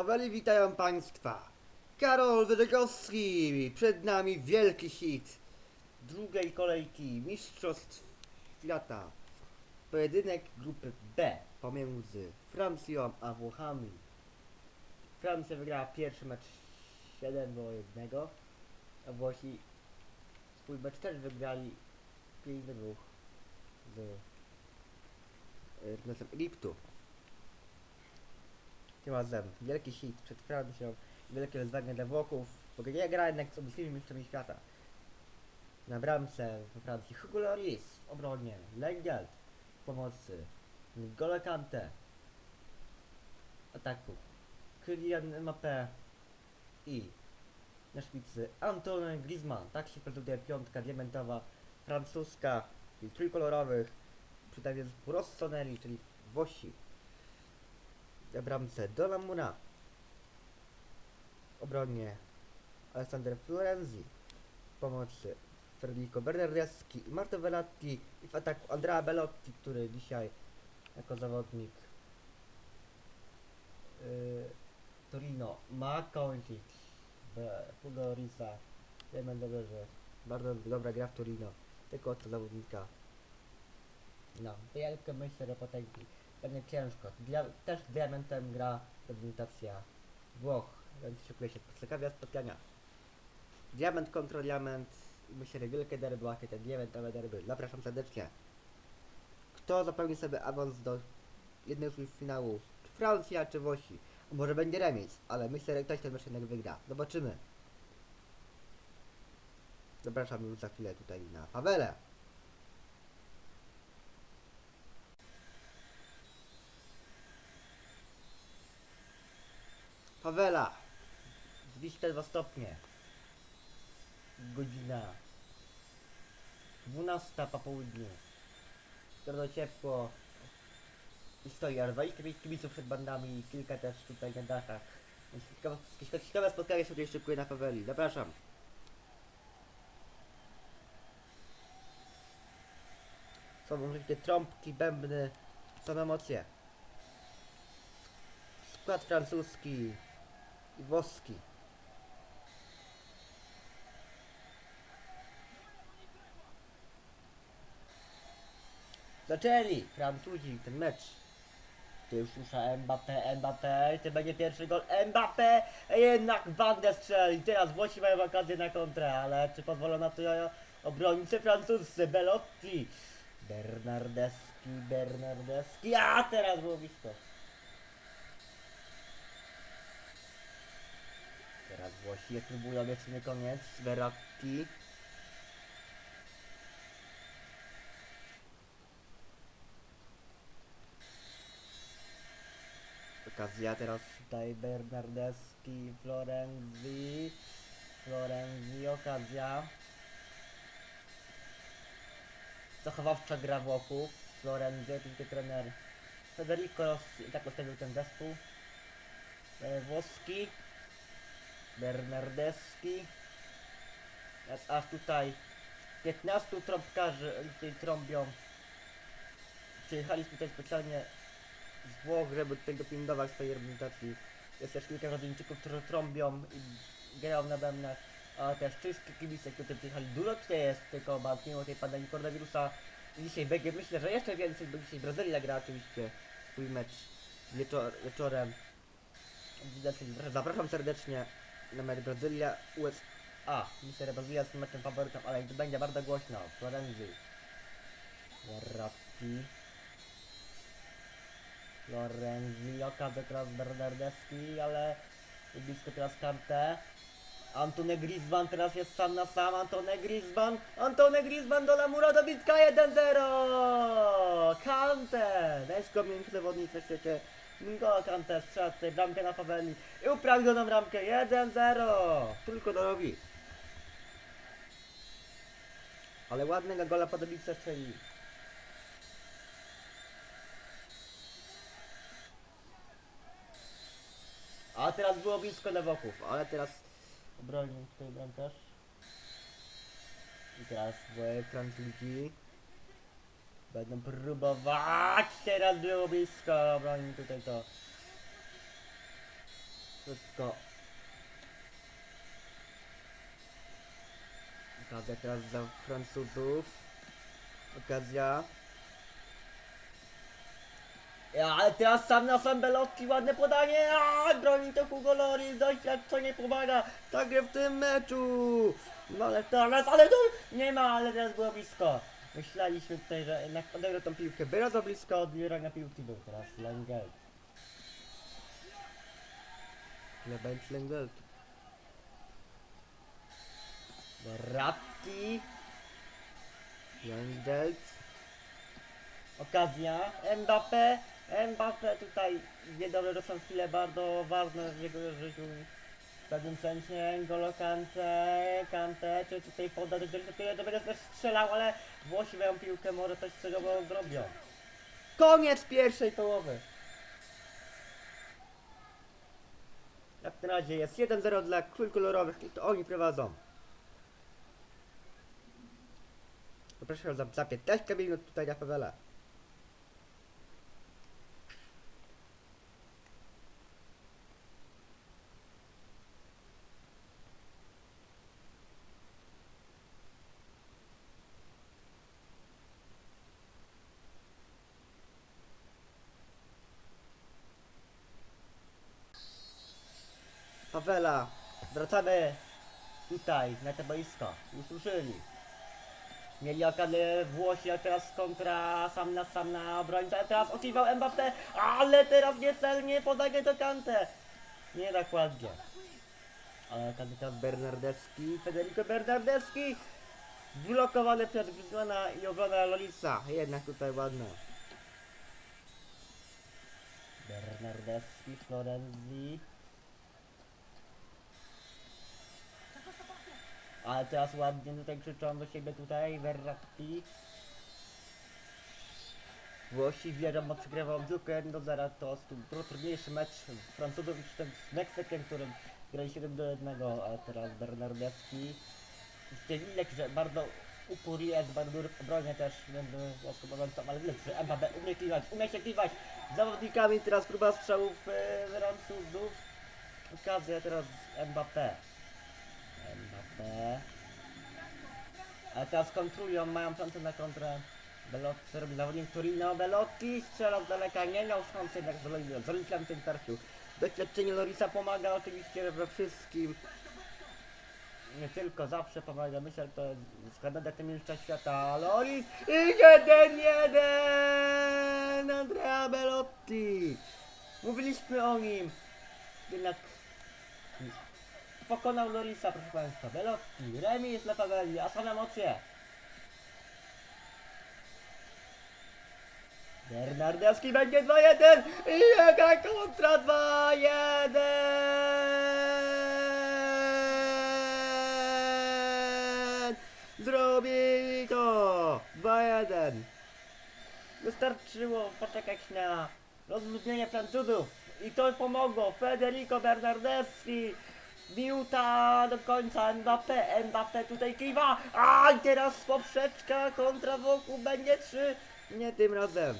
Faweli witają Państwa. Karol Wydegowski. Przed nami wielki hit drugiej kolejki Mistrzostw Świata. Pojedynek grupy B pomiędzy Francją a Włochami. Francja wygrała pierwszy mecz 7 do 1, a Włosi swój mecz też wygrali 5 do 2 z Ernestem Egiptu. Tym razem wielki hit przed Francją, wielkie wyzwanie dla Włochów, bo nie gra jednak z obecnymi mistrzami świata. Na bramce we Francji Hugo Lloris w obronie, Lengelt w pomocy, N'Golo Kante w ataku, Kylian Mbappé i na szpicy Antoine Griezmann. Tak się prezentuje piątka diamentowa francuska i trójkolorowych przy tak Rossoneri, czyli Włosi. Na bramce Donnarumma. W obronie Alessander Florenzi. W pomocy Federico Bernardeschi i Marto Verratti. I w ataku Andrea Belotti, który dzisiaj jako zawodnik yy, Torino ma kończyć Hugo Risa. Wiemy dobrze, że bardzo dobra gra w Torino. Tylko od zawodnika no, wielkie myślę, że potęgi. Będzie ciężko. Też diamentem gra reprezentacja Włoch, więc szykuje się ciekawe spotkania. Diament kontra diament. Myślę, że wielkie derby, jakie te diamentowe derby. Zapraszam serdecznie. Kto zapełni sobie awans do jednego z finału? Czy Francja, czy Włosi? Może będzie remis, ale myślę, że ktoś ten mecz jednak wygra. Zobaczymy. Zapraszam już za chwilę tutaj na Pawele. Pawela. 22 stopnie. Godzina 12 po południu. Bardzo ciepło. I stoi 25 kibiców przed bandami i kilka też tutaj na dachach. Więc ciekawe, spotkanie tutaj szykuje na Paweli. Zapraszam. Są oczywiście trąbki, bębny, są emocje. Skład francuski i włoski. Zaczęli Francuzi ten mecz. Tu już rusza Mbappé, Mbappé, to będzie pierwszy gol Mbappé, jednak Wandę strzeli. Teraz Włosi mają okazję na kontrę, ale czy pozwolą na to obrońcy francuscy, Belotti, Bernardeschi, Bernardeschi, a teraz było blisko. Teraz Włosi je próbują, jeszcze nie koniec. Verratti. Okazja teraz tutaj Bernardeschi, Florenzi. Florenzi, okazja. Zachowawcza gra Włochów. Florenzi, oczywiście trener Federico Rossi tak ustawił ten zespół. E, włoski. Bernardeschi. Jest aż tutaj 15 trąbkarzy tutaj trąbią. Przyjechaliśmy tutaj specjalnie z Włoch, żeby tutaj dopilnować swojej reprezentacji. Jest też kilka rodzinczyków, którzy trąbią i grają na bębnach. A też czyskie kibice, którzy przyjechali. Dużo tutaj jest, tylko mimo tej pandemii koronawirusa. Dzisiaj będzie, myślę, że jeszcze więcej, bo dzisiaj Brazylia gra oczywiście swój mecz wieczor wieczorem. Zapraszam serdecznie na mecz Brazylia USA. Myślę, że Brazylia jest meczem faworytem, ale to będzie bardzo głośno. Florenzi. Verratti. Florenzi. Okazja teraz Bernardeschi, ale blisko teraz Kante. Antony Griezmann teraz jest sam na sam. Antony Griezmann. Antony Griezmann do Lamura do Witka 1-0. Kante. Najskromniejszy zawodnik na świecie. N'Golo Kante strzela tutaj bramkę na Paweli i uprawił na bramkę 1-0. Tylko dorobi. Ale ładnego gola podobice strzeli. A teraz było blisko Lewoków, ale teraz obronił tutaj bramkarz. I teraz były Francuzi. Będą próbować. Teraz było blisko. Obronił tutaj to. Wszystko. Okazja teraz dla Francuzów. Okazja. Ja, ale teraz sam na sam Belotti, ładne podanie, a broni to Hugo Loris, doświadczenie pomaga, tak w tym meczu. No ale teraz, ale to nie ma, ale teraz było blisko. Myśleliśmy tutaj, że jednak odegrał tą piłkę, bardzo blisko odbierania piłki był teraz Lengel. Clement Lengel. Ratti. Lengel. Okazja. Mbappé. Mbappé tutaj niedobre to są chwile bardzo ważne w jego życiu. Pewnym sensie N'Golo Kante, Kante, czy tutaj poda do że to będzie też strzelał, ale Włosi mają piłkę, może coś celowo zrobią. Koniec pierwszej połowy. Jak na razie jest 1-0 dla król kolorowych to oni prowadzą. Poproszę za, za 15 minut tutaj na Pawela. Pawela, wracamy tutaj, na te boisko. Usłyszeli. Mieli okazję Włosi, a teraz kontra sam na sam na obrońcę, a teraz oczekiwał Mbappé, ale teraz niecelnie podaje do Kante. Nie tak ładnie. Ale kandydat Bernardewski, Federico Bernardewski, blokowany przez Griezmana i obrona Lolisa. Jednak tutaj ładno. Bernardewski, Florenzi. Ale teraz ładnie tutaj krzyczą do siebie tutaj, Verratti. Włosi wierzą, bo przegrywał tylko 1 do 0, to to trudniejszy mecz Francuzów niż z Meksykiem, którym grali 7 do 1, a teraz Bernardewski. Widać, że bardzo upór jest, bardzo w obronie też, będę włoską obrońcą, ale widać, że Mbappé umie kliwać, umie się kliwać z zawodnikami, teraz próba strzałów e, Francuzów. Okazja teraz Mbappé. Mbappé. A teraz kontrują, mają szansę na kontrę. Belotti robi zawodnik Torino. Belotti strzela z daleka, nie miał szansy jednak z Lorisa. Z tym starciu. Doświadczenie Lorisa pomaga oczywiście we wszystkim. Nie tylko, zawsze pomaga. Myślę, że to jest kandydat do mistrza świata. Loris i 1-1! Andrea Belotti! Mówiliśmy o nim. Jednak pokonał Lorisa, proszę Państwa. Belotti, remis dla Paweli, a same emocje. Bernardowski będzie 2-1 i jaka kontra 2-1! Zrobili to! 2-1! Wystarczyło poczekać na rozluźnienie Francuzów i to pomogło. Federico Bernardeschi Minuta do końca Mbappé, Mbappé tutaj kiwa, a teraz poprzeczka kontra wokół będzie trzy, nie tym razem.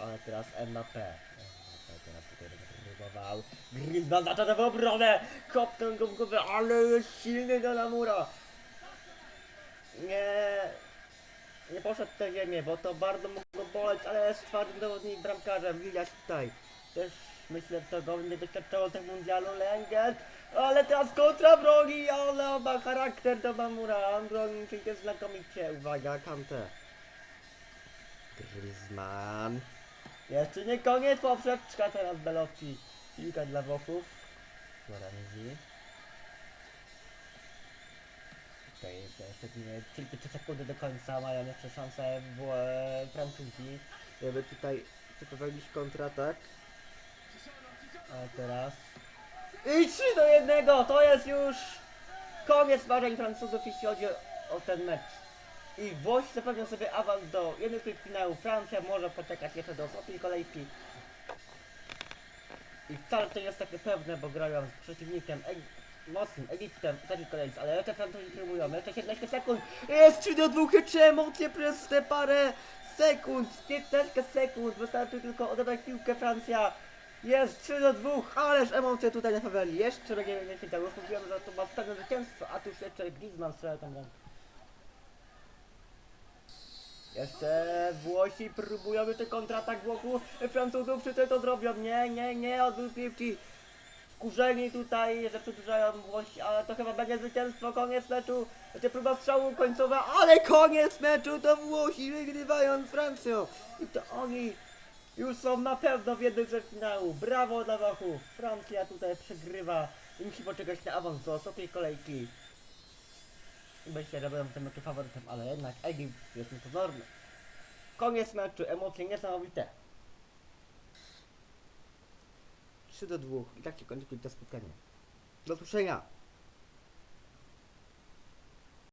Ale teraz Mbappé, Mbappé teraz tutaj będzie próbował, Griezmann zaczyna w obronę, kopnął go w głowę, ale jest silny do Namura. Nie, nie poszedł w tę ziemię, bo to bardzo mogło boleć, ale jest twardym zawodnik bramkarzem, widać tutaj. Też myślę, że to nie doświadczało tego mundialu Lengel, ale teraz kontra broni, ale ma charakter do Mamura, on broni się znakomicie. Uwaga, Kante. Griezmann. Jeszcze nie koniec, poprzeczka teraz Belotti. Piłka dla Włochów. Florenzi. Tutaj jest jeszcze nie, tylko 3 sekundy do końca, mają jeszcze szansę w e, Francuzi, żeby tutaj przeprowadzić kontratak. A teraz... I 3 do 1! To jest już koniec marzeń Francuzów, jeśli chodzi o, ten mecz. I Włosi zapewnią sobie awans do jednych tych finałów. Francja może poczekać jeszcze do ostatniej kolejki. I wcale to nie jest takie pewne, bo grają z przeciwnikiem Eg mocnym Egiptem w takiej kolejce, ale jeszcze Francuzi próbują, jeszcze 17 sekund. Jest 3 do 2, trzy emocje przez te parę sekund, 15 sekund. Wystarczy tylko odebrać piłkę Francja. Jest 3 do 2, ależ emocje tutaj na Faweli. Jeszcze będzie nie się dało. Mówiłem, że to ma pewne zwycięstwo, a tu już jeszcze Griezmann strzela tam. tam. Jeszcze Włosi próbują jeszcze kontratak wokół Francuzów, czy to zrobią? Nie, nie, nie, odbył piłki. Wkurzeni tutaj, że przedłużają Włosi, ale to chyba będzie zwycięstwo, koniec meczu. Będzie próba strzału końcowa, ale koniec meczu to Włosi wygrywają Francją. I to oni już są na pewno w jednym ze finału. Brawo dla Włochów. Francja tutaj przegrywa i musi poczekać na awans do ostatniej kolejki. Myślę, że będą w tym meczu faworytem, ale jednak Egipt jest niepozorny. Koniec meczu, emocje niesamowite. 3 do 2 i tak się kończy to spotkanie. Do usłyszenia.